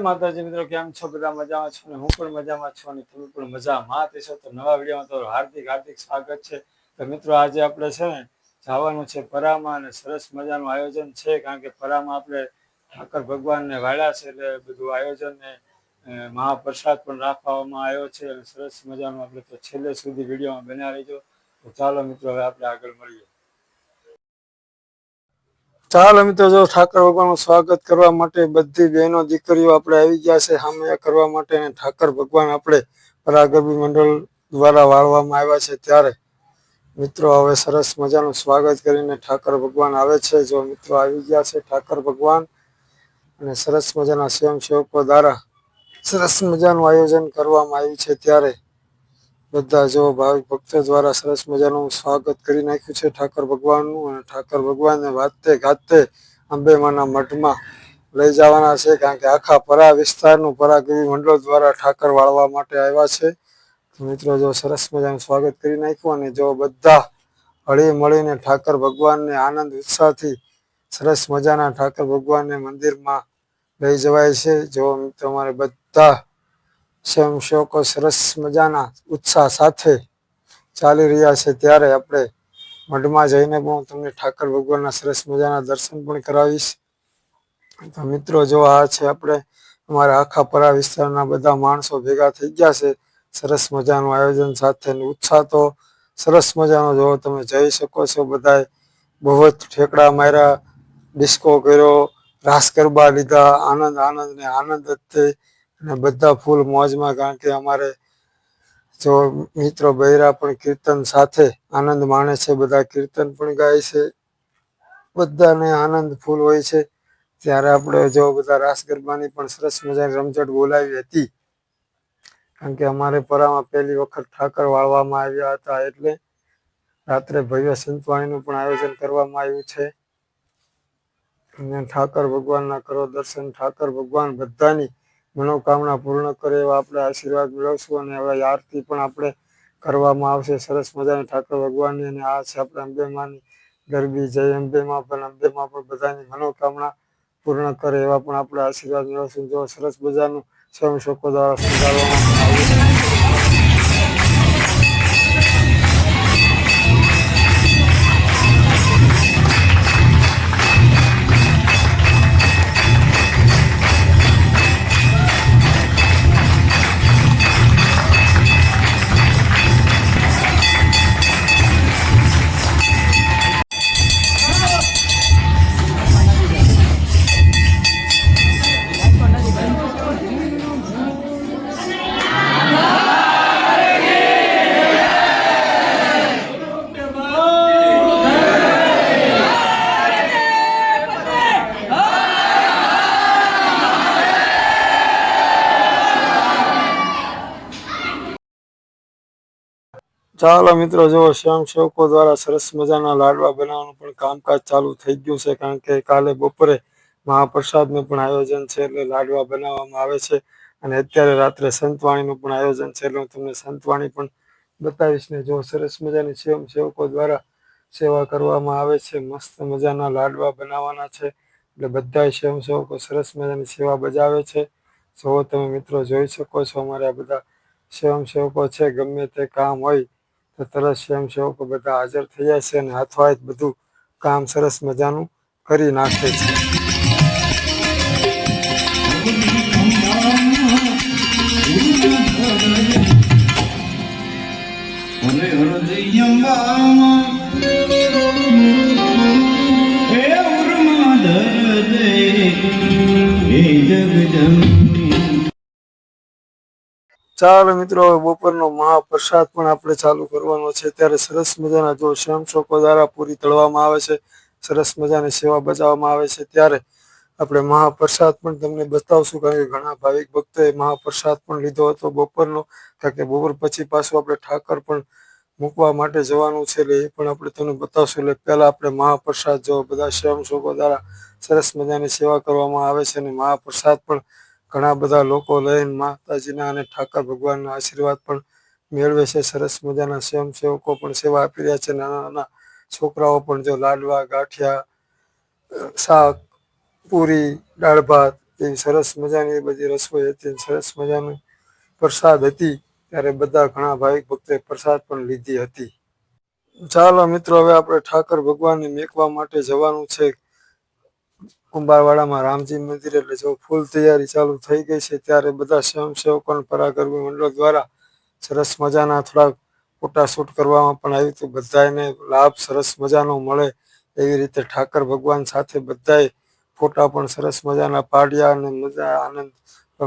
માતાજી મિત્રો, કેમ છો? બધા મજામાં છો ને? હું પણ મજામાં છું અને તમે પણ મજામાં. છો તો નવા વિડીયોમાં તો હાર્દિક હાર્દિક સ્વાગત છે. તો મિત્રો, આજે આપણે છે ને જવાનું છે પરામાં અને સરસ મજાનું આયોજન છે. કારણ કે પરામાં આપણે ઠાકર ભગવાનને વાળ્યા છે એટલે બધું આયોજન ને મહાપ્રસાદ પણ રાખવામાં આવ્યો છે અને સરસ મજાનો આપણે તો છેલ્લે સુધી વિડીયોમાં બન્યા રહીજો. તો ચાલો મિત્રો, હવે આપણે આગળ મળીએ. ચાલો મિત્રો, જો ઠાકર ભગવાનનું સ્વાગત કરવા માટે બધી બહેનો, દીકરીઓ આપણે આવી ગયા છે સામે કરવા માટે અને ઠાકર ભગવાન આપણે પરાગરબી મંડળ દ્વારા વાળવામાં આવ્યા છે ત્યારે. મિત્રો, હવે સરસ મજાનું સ્વાગત કરીને ઠાકર ભગવાન આવે છે. જો મિત્રો આવી ગયા છે ઠાકર ભગવાન અને સરસ મજાના સ્વયંસેવકો દ્વારા સરસ મજાનું આયોજન કરવામાં આવ્યું છે ત્યારે. બધા જો ભાવિક ભક્તો દ્વારા સરસ મજાનું સ્વાગત કરી નાખ્યું છે ઠાકર ભગવાનનું અને ઠાકર ભગવાનને વાતે ગાતે અંબેમાના મઠમાં લઈ જવાના છે કારણ કે આખા પરા વિસ્તારનું પરાગીરી મંડળ દ્વારા ઠાકર વાળવા માટે આવ્યા છે. મિત્રો જો સરસ મજાનું સ્વાગત કરી નાખ્યું અને જો બધા હળી મળીને ઠાકર ભગવાનને આનંદ, ઉત્સાહથી સરસ મજાના ઠાકર ભગવાનને મંદિરમાં લઈ જવાય છે. જો મિત્રો અમારે બધા સ્વયંસેવકો સરસ મજાના ઉત્સાહ સાથે ચાલી રહ્યા છે. ત્યારે આપણે મઢમાં જઈને પણ હું તમને ઠાકર ભગવાનના સરસ મજાના દર્શન પણ કરાવીશ. તો મિત્રો, જો આ છે આપણે, અમારા આખા પરા વિસ્તારના બધા માણસો ભેગા થઈ ગયા છે. સરસ મજાનું આયોજન સાથે ઉત્સાહ તો સરસ મજાનો જો તમે જઈ શકો છો. બધાએ બહુ જ ઠેકડા માર્યા ડિસ્કો કર્યો, રાસ ગરબા લીધા, આનંદ આનંદ ને આનંદ જ તે અને બધા ફૂલ મોજમાં કારણ કે અમારે જો મિત્રો બૈરા પણ કીર્તન સાથે આનંદ માણે છે, બધા કીર્તન પણ ગાય છે. બધાને આનંદ ફૂલ હોય છે. ત્યારે આપણે જો બધા રાસ ગરબાની પણ સરસ મજાની રમઝટ બોલાવી હતી. કારણ કે અમારે પરામાં પહેલી વખત ઠાકર વાળવામાં આવ્યા હતા એટલે રાત્રે ભવ્ય સંતવાણીનું પણ આયોજન કરવામાં આવ્યું છે. અને ઠાકર ભગવાનના કરો દર્શન, ઠાકર ભગવાન બધાની મનોકામના પૂર્ણ કરે એવા આપણે આશીર્વાદ મેળવશું અને હવે આરતી પણ આપણે કરવામાં આવશે. સરસ મજાની ઠાકર ભગવાનની અને આ છે આપણે અંબેમાની ગરબી જય અંબેમાં પણ અંબેમાં પણ બધાની મનોકામના પૂર્ણ કરે એવા પણ આપણે આશીર્વાદ મેળવશું. જો સરસ મજાનું સ્વયંસેવકો દ્વારા શણગારવામાં ચાલો મિત્રો જો સ્વયંસેવકો દ્વારા સરસ મજાના લાડવા બનાવવાનું પણ કામકાજ ચાલુ થઈ ગયું છે, કારણ કે કાલે બપોરે મહાપ્રસાદનું પણ આયોજન છે, એટલે લાડવા બનાવવામાં આવે છે. અને અત્યારે રાત્રે સંતવાણીનું પણ આયોજન છે, એટલે હું તમને સંતવાણી પણ બતાવીશ ને જો સરસ મજાની સ્વયં સેવકો દ્વારા સેવા કરવામાં આવે છે, મસ્ત મજાના લાડવા બનાવવાના છે. એટલે બધા સ્વયંસેવકો સરસ મજાની સેવા બજાવે છે. જો તમે મિત્રો જોઈ શકો છો, અમારે આ બધા સ્વયંસેવકો છે, ગમે તે કામ હોય તો તરત સ્વયંસેવકો બધા હાજર થઈ જાય છે અને હાથો બધું કામ સરસ મજાનું કરી નાખે છે. જગ હૃદયંબામાં ચાલો મિત્રો બપોરનો મહાપ્રસાદ પણ આપણે ચાલુ કરવાનો છે. ત્યારે સરસ મજાના જો સ્વયંસેવકો દ્વારા પૂરી તળવામાં આવે છે. સરસ મજાની સેવા બજાવવામાં આવે છે. ત્યારે આપણે મહાપ્રસાદ પણ તમને બતાવશું, કારણ કે ઘણા ભાવિક ભક્તોએ મહાપ્રસાદ પણ લીધો હતો બપોરનો. કારણ કે બપોર પછી પાછું આપણે ઠાકર પણ મૂકવા માટે જવાનું છે, એટલે એ પણ આપણે તમને બતાવશું. એટલે પહેલા આપણે મહાપ્રસાદ જો બધા સ્વયંસેવકો દ્વારા સરસ મજાની સેવા કરવામાં આવે છે અને મહાપ્રસાદ પણ ઘણા બધા લોકો લઈને માતાજીના અને ઠાકર ભગવાનના આશીર્વાદ પણ મેળવે છે. સરસ મજાના સ્વયંસેવકો પણ સેવા આપી રહ્યા છે. નાના નાના છોકરાઓ પણ જો લાડવા, ગાંઠિયા શાક, પૂરી, દાળ ભાત એવી સરસ મજાની બધી રસોઈ હતી. સરસ મજાની પ્રસાદ હતી. ત્યારે બધા ઘણા ભાવિક ભક્તોએ પ્રસાદ પણ લીધી હતી. ચાલો મિત્રો, હવે આપણે ઠાકર ભગવાનને મેકવા માટે જવાનું છે. કુંભારવાડામાં રામજી મંદિર એટલે જો ફૂલ તૈયારી ચાલુ થઈ ગઈ છે, ત્યારે બધા સ્વયંસેવકો અને પરાગરમી મંડળ દ્વારા સરસ મજાના થોડાક ફોટા શૂટ કરવામાં પણ આવ્યું હતું. બધાને લાભ, સરસ મજાનો મળે એવી રીતે ઠાકર ભગવાન સાથે બધાએ ફોટા પણ સરસ મજાના પાડ્યા અને મજા, આનંદ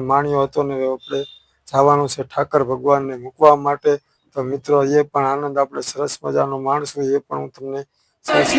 માણ્યો હતો ને આપણે જવાનું છે ઠાકર ભગવાનને મૂકવા માટે. તો મિત્રો, એ પણ આનંદ, આપણે સરસ મજાનો માણશું, એ પણ હું તમને સરસ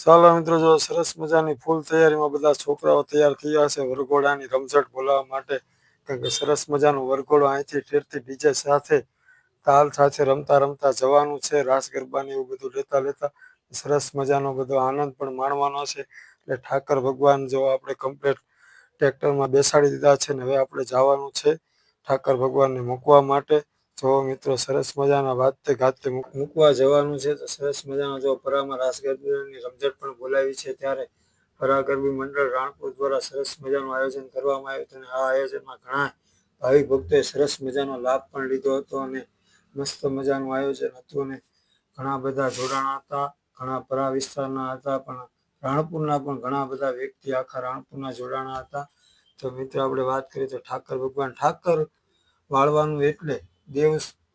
ચાલો મિત્રો, જો સરસ મજાની ફૂલ તૈયારીમાં બધા છોકરાઓ તૈયાર થયા છે વરઘોડાની રમઝટ બોલાવવા માટે. કારણ કે સરસ મજાનો વરઘોડો અહીંથી ઠેરથી ડીજે સાથે તાલ સાથે રમતા રમતા જવાનું છે, રાસ ગરબાને એવું બધું લેતા લેતા. સરસ મજાનો બધો આનંદ પણ માણવાનો છે. એટલે ઠાકર ભગવાન જો આપણે કમ્પ્લેટ ટ્રેક્ટરમાં બેસાડી દીધા છે ને હવે આપણે જવાનું છે ઠાકર ભગવાનને મૂકવા માટે. જો મિત્રો સરસ મજાના વાતે ગાતે મૂકવા જવાનું છે તો સરસ મજાનો જો પરામાં રાસ ગરબાની રમઝટ પણ બોલાવી છે ત્યારે પરા ગરબી મંડળ રાણપુર દ્વારા સરસ મજાનું આયોજન કરવામાં આવ્યું અને આ આયોજનમાં ઘણા ભાવિક ભક્તોએ સરસ મજાનો લાભ પણ લીધો હતો અને મસ્ત મજાનું આયોજન હતું અને ઘણા બધા જોડાણ હતા, ઘણા પરા વિસ્તારના હતા પણ રાણપુરના પણ ઘણા બધા વ્યક્તિ આખા રાણપુરના જોડાણા હતા. તો મિત્રો આપણે વાત કરીએ તો ઠાકર ભગવાન ઠાકર વાળવાનું એટલે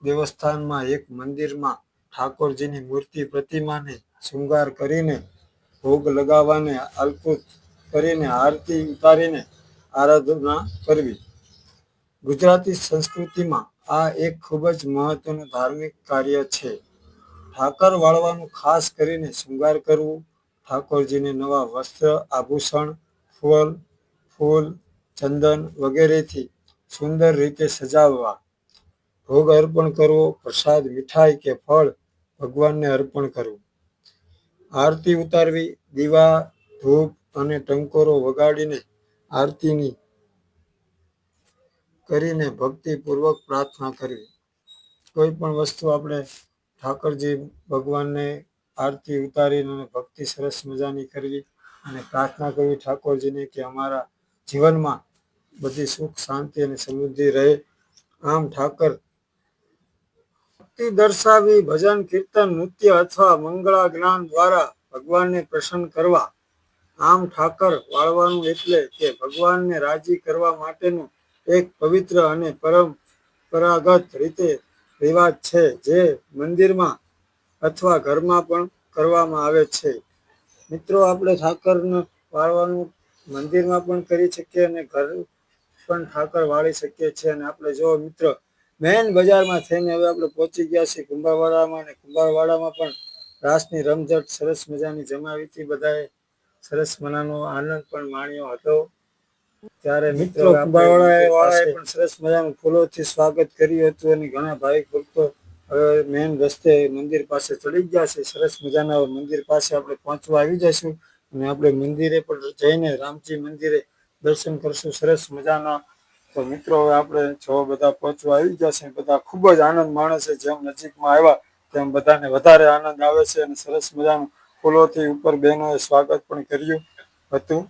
દેવસ્થાનમાં એક મંદિરમાં ઠાકોરજીની મૂર્તિ પ્રતિમાને શૃંગાર કરીને ભોગ લગાવવાને અલ્પુત કરીને આરતી ઉતારીને આરાધના કરવી. ગુજરાતી સંસ્કૃતિમાં આ એક ખૂબ જ મહત્વનું ધાર્મિક કાર્ય છે. ઠાકર વાળવાનું ખાસ કરીને શૃંગાર કરવું, ઠાકોરજીને નવા વસ્ત્ર, આભૂષણ, ફૂલ ફૂલ, ચંદન વગેરેથી સુંદર રીતે સજાવવા. ભોગ અર્પણ કરવો, પ્રસાદ, મીઠાઈ કે ફળ ભગવાનને અર્પણ કરવું. આરતી ઉતારવી, દીવા, ધૂપ અને ટંકોરો વગાડીને આરતીની કરીને ભક્તિપૂર્વક પ્રાર્થના કરવી. કોઈ પણ વસ્તુ આપણે ઠાકરજી ભગવાનને આરતી ઉતારીને અને ભક્તિ સરસ મજાની કરવી અને પ્રાર્થના કરવી ઠાકોરજીને કે અમારા જીવનમાં બધી સુખ, શાંતિ અને સમૃદ્ધિ રહે. આમ ઠાકર ભક્તિ દર્શાવી ભજન, કીર્તન, નૃત્ય અથવા મંગળા જ્ઞાન દ્વારા ભગવાનને પ્રસન્ન કરવા. આમ ઠાકર વાળવાનું એટલે કે ભગવાનને રાજી કરવા માટેનું એક પવિત્ર અને પરંપરાગત રીતે રિવાજ છે, જે મંદિરમાં અથવા ઘરમાં પણ કરવામાં આવે છે. મિત્રો, આપણે ઠાકરને વાળવાનું મંદિરમાં પણ કરી શકીએ અને ઘર પણ ઠાકર વાળી શકીએ છીએ. અને આપણે જો, મિત્ર મેન બજારમાં થઈને હવે આપણે પહોંચી ગયા છીએ કુંભારવાડામાં અને કુંભારવાડામાં પણ રાસની રમઝટ સરસ મજાની જમાવી હતી. બધાએ સરસ મજાનો આનંદ પણ માણ્યો હતો. ત્યારે મિત્રો કુંભારવાળાએ વાળાએ પણ સરસ મજાનું ફૂલોથી સ્વાગત કર્યું હતું અને ઘણા ભાવિક ભક્તો હવે મેન રસ્તે મંદિર પાસે ચડી ગયા છે. સરસ મજાના મંદિર પાસે આપણે પહોંચવા આવી જઈશું અને આપણે મંદિરે પણ જઈને રામજી મંદિરે દર્શન કરશું. સરસ મજાના તો મિત્રો, હવે આપણે જો બધા પહોંચવા આવી ગયા છે, બધા ખૂબ જ આનંદ માણસે જેમ નજીકમાં આવ્યા, તેમ બધાને વધારે આનંદ આવે છે અને સરસ મજાનું ફૂલોથી ઉપર બહેનોએ સ્વાગત પણ કર્યું હતું.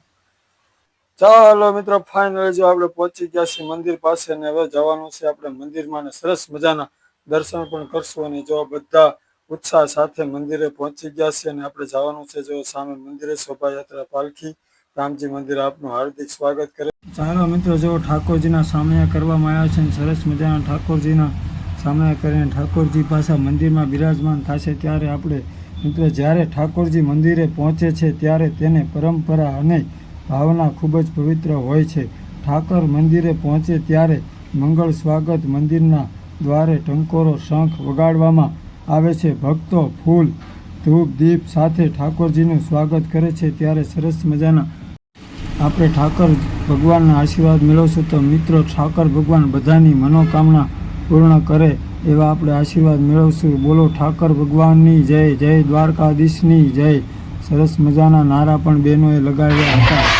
ચાલો મિત્રો ફાઇનલ જો આપણે પહોંચી ગયા છીએ મંદિર પાસે ને હવે જવાનું છે આપણે મંદિરમાં ને સરસ મજાના દર્શન પણ કરશું અને જો બધા ઉત્સાહ સાથે મંદિરે પહોંચી ગયા છે અને આપણે જવાનું છે જો સામે મંદિરે શોભાયાત્રા પાલખી રામજી મંદિર આપનું હાર્દિક સ્વાગત કરે ચાલો મિત્રો જો ઠાકોરજીના સામયા કરવામાં આવ્યા છે સરસ મજાના ઠાકોરજીના સામયા કરીને ઠાકોરજી પાછા મંદિરમાં બિરાજમાન થશે ત્યારે આપણે મિત્રો, જ્યારે ઠાકોરજી મંદિરે પહોંચે છે ત્યારે તેને પરંપરા અને ભાવના ખૂબ જ પવિત્ર હોય છે. ઠાકર મંદિરે પહોંચે ત્યારે મંગળ સ્વાગત મંદિરના દ્વારે ટંકોરો, શંખ વગાડવામાં આવે છે. ભક્તો ફૂલ, ધૂપ, દીપ સાથે ઠાકોરજીનું સ્વાગત કરે છે ત્યારે સરસ મજાના આપણે ઠાકર ભગવાનના આશીર્વાદ મેળવશું તો મિત્રો ઠાકર ભગવાન બધાની મનોકામના પૂર્ણ કરે એવા આપણે આશીર્વાદ મેળવશું. બોલો ઠાકર ભગવાનની જય જય દ્વારકાધીશની જય. સરસ મજાના નારા પણ બહેનોએ લગાવ્યા હતા.